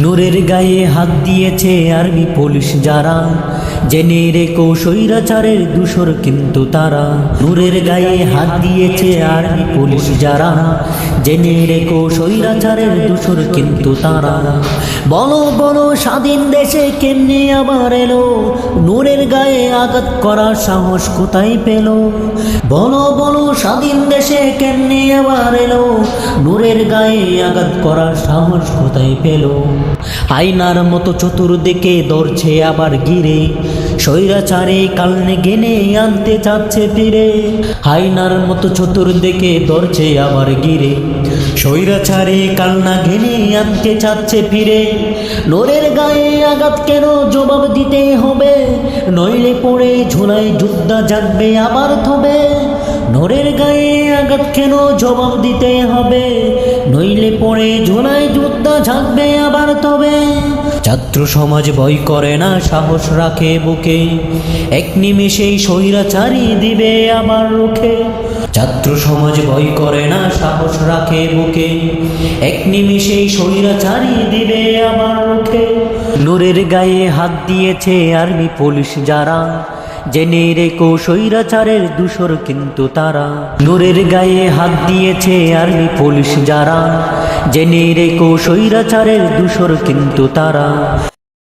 নূরের গায়ে হাত দিয়েছে আর্মি পুলিশ যারা। জেনে রেখো স্বৈরাচারের দূষর কিন্তু তারা। নূরের গায়ে হাত দিয়েছে আর্মি পুলিশ যারা। জেনে রেখো স্বৈরাচারের দূষর কিন্তু তারা। বলো বলো, স্বাধীন দেশে কেমনে আবার এলো? নূরের গায়ে আঘাত করার সাহস কোথায় পেল? বলো বলো, স্বাধীন দেশে কেমনে আবার এলো? নূরের গায়ে আঘাত করার সাহস কোথায় পেল? আয়নার মতো চতুর্দিকে ধরছে আবার গিরে স্বৈরাচারে কালনে গেনে আনতে চাচ্ছে ফিরে। আয়নার মতো চতুর্দিকে ধরছে আবার গিরে স্বৈরাচারে কালনা ঘেনে আনতে চাচ্ছে ফিরে। নোরের গায়ে আঘাত কেন জবাব দিতে হবে? নইলে পড়ে ঝোলায় যুদ্ধা জাগবে, আবার থবে। নরের গায়ে আঘাত কেন জবাব দিতে হবে? নইলে পড়ে ঝোলায় যুদ্ধা ঝাঁকবে আবার তবে ছাত্র সমাজ ভয় করে না, সাহস রাখে বুকে। এক নিমেষেই স্বৈরাচারী দিবে আবার রুখে। ছাত্র সমাজ ভয় করে না, সাহস রাখে বুকে। এক নিমেষেই স্বৈরাচারী দিবে আবার নূরের গায়ে হাত দিয়েছে আর্মি পুলিশ যারা। জেনে রেখো স্বৈরাচারের দূষর কিন্তু তারা। নূরের গায়ে হাত দিয়েছে আর্মি পুলিশ যারা। জেনে রেখো স্বৈরাচারের দূষর কিন্তু তারা।